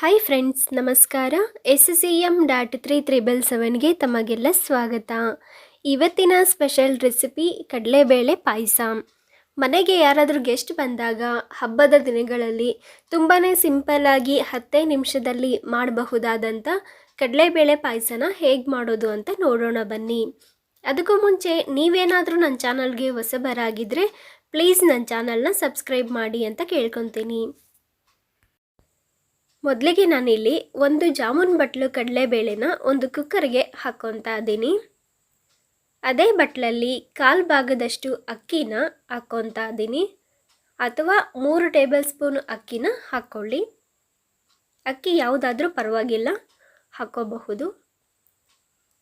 Hi friends ನಮಸ್ಕಾರ. S C M dot three triple ಸೆವೆನ್ಗೆ ತಮಗೆಲ್ಲ ಸ್ವಾಗತ. ಇವತ್ತಿನ ಸ್ಪೆಷಲ್ ರೆಸಿಪಿ ಕಡಲೆಬೇಳೆ ಪಾಯಸ. ಮನೆಗೆ ಯಾರಾದರೂ ಗೆಸ್ಟ್ ಬಂದಾಗ ಹಬ್ಬದ ದಿನಗಳಲ್ಲಿ ತುಂಬಾ ಸಿಂಪಲ್ಲಾಗಿ ಹತ್ತೇ ನಿಮಿಷದಲ್ಲಿ ಮಾಡಬಹುದಾದಂಥ ಕಡಲೆಬೇಳೆ ಪಾಯಸನ ಹೇಗೆ ಮಾಡೋದು ಅಂತ ನೋಡೋಣ ಬನ್ನಿ. ಅದಕ್ಕೂ ಮುಂಚೆ ನೀವೇನಾದರೂ ನನ್ನ ಚಾನಲ್ಗೆ ಹೊಸಬರಾಗಿದ್ದರೆ ಪ್ಲೀಸ್ ನನ್ನ ಚಾನಲ್ನ ಸಬ್ಸ್ಕ್ರೈಬ್ ಮಾಡಿ ಅಂತ ಕೇಳ್ಕೊತೀನಿ. ಮೊದಲಿಗೆ ನಾನಿಲ್ಲಿ ಒಂದು ಜಾಮೂನ್ ಬಟ್ಲು ಕಡಲೆಬೇಳೆನ ಒಂದು ಕುಕ್ಕರ್ಗೆ ಹಾಕ್ಕೊತಾ ಇದ್ದೀನಿ. ಅದೇ ಬಟ್ಲಲ್ಲಿ ಕಾಲು ಭಾಗದಷ್ಟು ಅಕ್ಕಿನ ಹಾಕ್ಕೊತಾ ಇದ್ದೀನಿ. ಅಥವಾ ಮೂರು ಟೇಬಲ್ ಸ್ಪೂನ್ ಅಕ್ಕಿನ ಹಾಕ್ಕೊಳ್ಳಿ ಅಕ್ಕಿ ಯಾವುದಾದ್ರೂ ಪರವಾಗಿಲ್ಲ ಹಾಕ್ಕೋಬಹುದು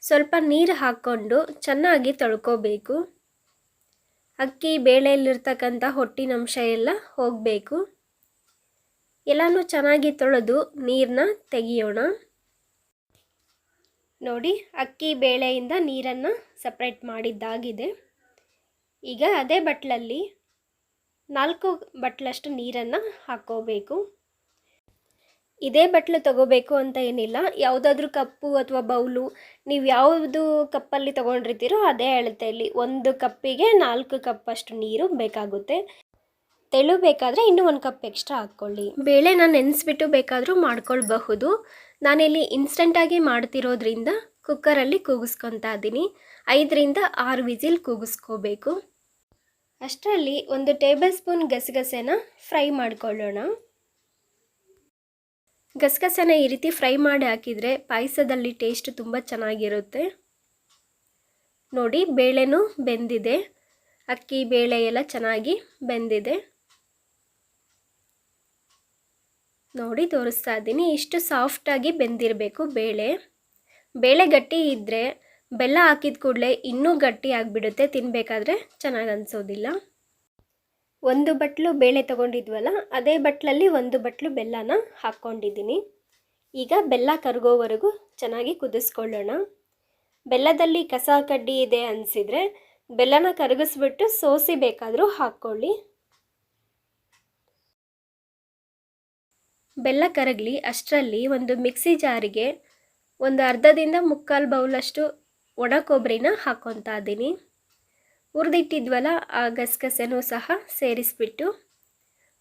ಸ್ವಲ್ಪ ನೀರು ಹಾಕ್ಕೊಂಡು ಚೆನ್ನಾಗಿ ತೊಳ್ಕೋಬೇಕು. ಅಕ್ಕಿ ಬೇಳೆಯಲ್ಲಿರ್ತಕ್ಕಂಥ ಹೊಟ್ಟಿನಂಶ ಎಲ್ಲ ಹೋಗಬೇಕು. ಎಲ್ಲನೂ ಚೆನ್ನಾಗಿ ತೊಳೆದು ನೀರನ್ನ ತೆಗಿಯೋಣ. ನೋಡಿ, ಅಕ್ಕಿ ಬೇಳೆಯಿಂದ ನೀರನ್ನು ಸಪ್ರೇಟ್ ಮಾಡಿದ್ದಾಗಿದೆ. ಈಗ ಅದೇ ಬಟ್ಲಲ್ಲಿ ನಾಲ್ಕು ಬಟ್ಲಷ್ಟು ನೀರನ್ನು ಹಾಕೋಬೇಕು ಇದೇ ಬಟ್ಲು ತಗೋಬೇಕು ಅಂತ ಏನಿಲ್ಲ. ಯಾವುದಾದ್ರೂ ಕಪ್ಪು ಅಥವಾ ಬೌಲು, ನೀವು ಯಾವುದು ಕಪ್ಪಲ್ಲಿ ತೊಗೊಂಡಿರ್ತೀರೋ ಅದೇ ಅಳತೆಯಲ್ಲಿ ಒಂದು ಕಪ್ಪಿಗೆ ನಾಲ್ಕು ಕಪ್ಪಷ್ಟು ನೀರು ಬೇಕಾಗುತ್ತೆ. ತೆಳು ಬೇಕಾದರೆ ಇನ್ನೂ ಒಂದು ಕಪ್ ಎಕ್ಸ್ಟ್ರಾ ಹಾಕ್ಕೊಳ್ಳಿ. ಬೇಳೆನ ನೆನೆಸ್ಬಿಟ್ಟು ಬೇಕಾದರೂ ಮಾಡ್ಕೊಳ್ಬಹುದು. ನಾನಿಲ್ಲಿ ಇನ್ಸ್ಟೆಂಟಾಗಿ ಮಾಡ್ತಿರೋದ್ರಿಂದ ಕುಕ್ಕರಲ್ಲಿ ಕೂಗಿಸ್ಕೊತಾ ಇದ್ದೀನಿ. ಐದರಿಂದ ಆರು ವಿಸಿಲ್ ಕೂಗಿಸ್ಕೋಬೇಕು. ಅಷ್ಟರಲ್ಲಿ ಒಂದು ಟೇಬಲ್ ಸ್ಪೂನ್ ಗಸಗಸೆನ ಫ್ರೈ ಮಾಡ್ಕೊಳ್ಳೋಣ. ಗಸಗಸೆನ ಈ ರೀತಿ ಫ್ರೈ ಮಾಡಿ ಹಾಕಿದರೆ ಪಾಯಸದಲ್ಲಿ ಟೇಸ್ಟ್ ತುಂಬ ಚೆನ್ನಾಗಿರುತ್ತೆ. ನೋಡಿ, ಬೇಳೆನೂ ಬೆಂದಿದೆ. ಅಕ್ಕಿ, ಬೇಳೆ ಎಲ್ಲ ಚೆನ್ನಾಗಿ ಬೆಂದಿದೆ. ನೋಡಿ ತೋರಿಸ್ತಾ ಇದ್ದೀನಿ. ಇಷ್ಟು ಸಾಫ್ಟಾಗಿ ಬೆಂದಿರಬೇಕು ಬೇಳೆ. ಬೇಳೆ ಗಟ್ಟಿ ಇದ್ದರೆ ಬೆಲ್ಲ ಹಾಕಿದ ಕೂಡಲೇ ಇನ್ನೂ ಗಟ್ಟಿ ಆಗಿಬಿಡುತ್ತೆ. ತಿನ್ನಬೇಕಾದ್ರೆ ಚೆನ್ನಾಗಿ ಅನಿಸೋದಿಲ್ಲ. ಒಂದು ಬಟ್ಲು ಬೇಳೆ ತೊಗೊಂಡಿದ್ವಲ್ಲ, ಅದೇ ಬಟ್ಲಲ್ಲಿ ಒಂದು ಬಟ್ಲು ಬೆಲ್ಲನ ಹಾಕ್ಕೊಂಡಿದ್ದೀನಿ. ಈಗ ಬೆಲ್ಲ ಕರಗೋವರೆಗೂ ಚೆನ್ನಾಗಿ ಕುದಿಸ್ಕೊಳ್ಳೋಣ. ಬೆಲ್ಲದಲ್ಲಿ ಕಸ ಕಡ್ಡಿ ಇದೆ ಅನಿಸಿದರೆ ಬೆಲ್ಲನ ಕರಗಿಸ್ಬಿಟ್ಟು ಸೋಸಿ ಬೇಕಾದರೂ ಹಾಕ್ಕೊಳ್ಳಿ. ಬೆಲ್ಲ ಕರಗಲಿ, ಅಷ್ಟರಲ್ಲಿ ಒಂದು ಮಿಕ್ಸಿ ಜಾರಿಗೆ ಒಂದು ಅರ್ಧದಿಂದ ಮುಕ್ಕಾಲು ಬೌಲಷ್ಟು ಒಣ ಕೊಬ್ಬರಿನ ಹಾಕ್ಕೊತಾ ಇದ್ದೀನಿ. ಹುರಿದಿಟ್ಟಿದ್ವಲ್ಲ, ಆ ಗಸಗಸೆನೂ ಸಹ ಸೇರಿಸ್ಬಿಟ್ಟು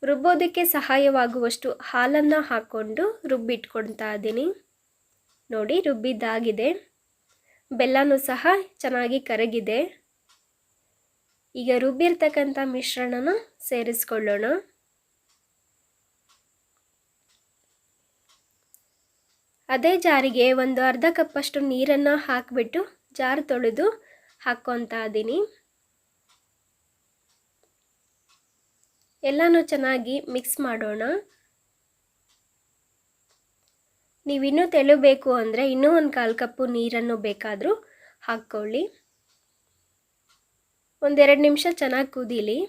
ರುಬ್ಬೋದಕ್ಕೆ ಸಹಾಯವಾಗುವಷ್ಟು ಹಾಲನ್ನು ಹಾಕ್ಕೊಂಡು ರುಬ್ಬಿಟ್ಕೊಳ್ತಾ ಇದ್ದೀನಿ. ನೋಡಿ, ರುಬ್ಬಿದ್ದಾಗಿದೆ. ಬೆಲ್ಲನೂ ಸಹ ಚೆನ್ನಾಗಿ ಕರಗಿದೆ. ಈಗ ರುಬ್ಬಿರ್ತಕ್ಕಂಥ ಮಿಶ್ರಣನ ಸೇರಿಸ್ಕೊಳ್ಳೋಣ. ಅದೇ ಜಾರಿಗೆ ಒಂದು ಅರ್ಧ ಕಪ್ಪಷ್ಟು ನೀರನ್ನು ಹಾಕಿಬಿಟ್ಟು ಜಾರ್ ತೊಳೆದು ಹಾಕ್ಕೊತಾ ಇದ್ದೀನಿ. ಎಲ್ಲನೂ ಚೆನ್ನಾಗಿ ಮಿಕ್ಸ್ ಮಾಡೋಣ. ನೀವಿನ್ನೂ ತೆಳುಬೇಕು ಅಂದರೆ ಇನ್ನೂ ಒಂದು ಕಾಲು ಕಪ್ಪು ನೀರನ್ನು ಬೇಕಾದರೂ ಹಾಕ್ಕೊಳ್ಳಿ. ಒಂದೆರಡು ನಿಮಿಷ ಚೆನ್ನಾಗಿ ಕುದೀಲಿ.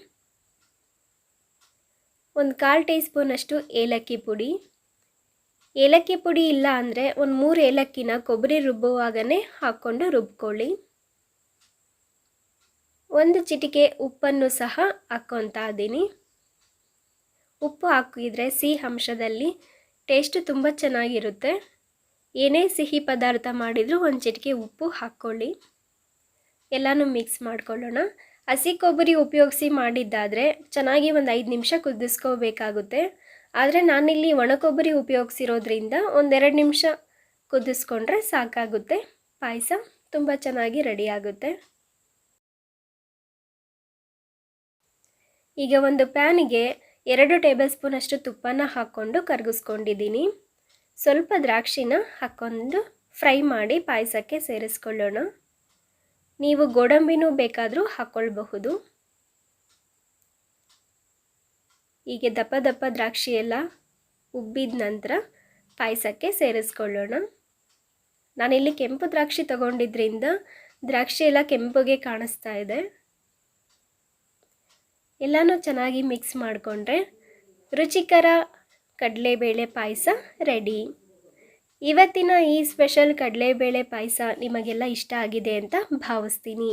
ಒಂದು ಕಾಲು ಟೀ ಸ್ಪೂನಷ್ಟು ಏಲಕ್ಕಿ ಪುಡಿ. ಏಲಕ್ಕಿ ಪುಡಿ ಇಲ್ಲ ಅಂದರೆ ಒಂದು ಮೂರು ಏಲಕ್ಕಿನ ಕೊಬ್ಬರಿ ರುಬ್ಬುವಾಗನೇ ಹಾಕ್ಕೊಂಡು ರುಬ್ಕೊಳ್ಳಿ. ಒಂದು ಚಿಟಿಕೆ ಉಪ್ಪನ್ನು ಸಹ ಹಾಕ್ಕೊತಾ ಇದ್ದೀನಿ. ಉಪ್ಪು ಹಾಕಿದರೆ ಸಿಹಿ ಅಂಶದಲ್ಲಿ ಟೇಸ್ಟ್ ತುಂಬ ಚೆನ್ನಾಗಿರುತ್ತೆ. ಏನೇ ಸಿಹಿ ಪದಾರ್ಥ ಮಾಡಿದರೂ ಒಂದು ಚಿಟಿಕೆ ಉಪ್ಪು ಹಾಕ್ಕೊಳ್ಳಿ. ಎಲ್ಲನೂ ಮಿಕ್ಸ್ ಮಾಡ್ಕೊಳ್ಳೋಣ. ಹಸಿ ಕೊಬ್ಬರಿ ಉಪಯೋಗಿಸಿ ಮಾಡಿದ್ದಾದರೆ ಚೆನ್ನಾಗಿ ಒಂದು ಐದು ನಿಮಿಷ ಕುದಿಸ್ಕೋಬೇಕಾಗುತ್ತೆ. ಆದರೆ ನಾನಿಲ್ಲಿ ಒಣಕೊಬ್ಬರಿ ಉಪಯೋಗಿಸಿರೋದ್ರಿಂದ ಒಂದೆರಡು ನಿಮಿಷ ಕುದಿಸ್ಕೊಂಡ್ರೆ ಸಾಕಾಗುತ್ತೆ. ಪಾಯಸ ತುಂಬ ಚೆನ್ನಾಗಿ ರೆಡಿಯಾಗುತ್ತೆ ಈಗ ಒಂದು ಪ್ಯಾನಿಗೆ ಎರಡು ಟೇಬಲ್ ಸ್ಪೂನಷ್ಟು ತುಪ್ಪನ ಹಾಕ್ಕೊಂಡು ಕರಗಿಸ್ಕೊಂಡಿದ್ದೀನಿ. ಸ್ವಲ್ಪ ದ್ರಾಕ್ಷಿನ ಹಾಕ್ಕೊಂಡು ಫ್ರೈ ಮಾಡಿ ಪಾಯಸಕ್ಕೆ ಸೇರಿಸ್ಕೊಳ್ಳೋಣ. ನೀವು ಗೋಡಂಬಿನೂ ಬೇಕಾದರೂ ಹಾಕ್ಕೊಳ್ಬಹುದು. ಹೀಗೆ ದಪ್ಪ ದಪ್ಪ ದ್ರಾಕ್ಷಿ ಎಲ್ಲ ಉಬ್ಬಿದ ನಂತರ ಪಾಯಸಕ್ಕೆ ಸೇರಿಸ್ಕೊಳ್ಳೋಣ. ನಾನಿಲ್ಲಿ ಕೆಂಪು ದ್ರಾಕ್ಷಿ ತಗೊಂಡಿದ್ರಿಂದ ದ್ರಾಕ್ಷಿ ಎಲ್ಲ ಕೆಂಪುಗೆ ಕಾಣಿಸ್ತಾ ಇದೆ. ಎಲ್ಲನೂ ಚೆನ್ನಾಗಿ ಮಿಕ್ಸ್ ಮಾಡಿಕೊಂಡ್ರೆ ರುಚಿಕರ ಕಡಲೆಬೇಳೆ ಪಾಯಸ ರೆಡಿ. ಇವತ್ತಿನ ಈ ಸ್ಪೆಷಲ್ ಕಡಲೆಬೇಳೆ ಪಾಯಸ ನಿಮಗೆಲ್ಲ ಇಷ್ಟ ಆಗಿದೆ ಅಂತ ಭಾವಿಸ್ತೀನಿ.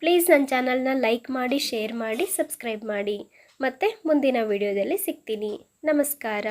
ಪ್ಲೀಸ್ ನನ್ನ ಚಾನಲ್ನ ಲೈಕ್ ಮಾಡಿ, ಶೇರ್ ಮಾಡಿ, ಸಬ್ಸ್ಕ್ರೈಬ್ ಮಾಡಿ. ಮತ್ತು ಮುಂದಿನ ವಿಡಿಯೋದಲ್ಲಿ ಸಿಗ್ತೀನಿ. ನಮಸ್ಕಾರ.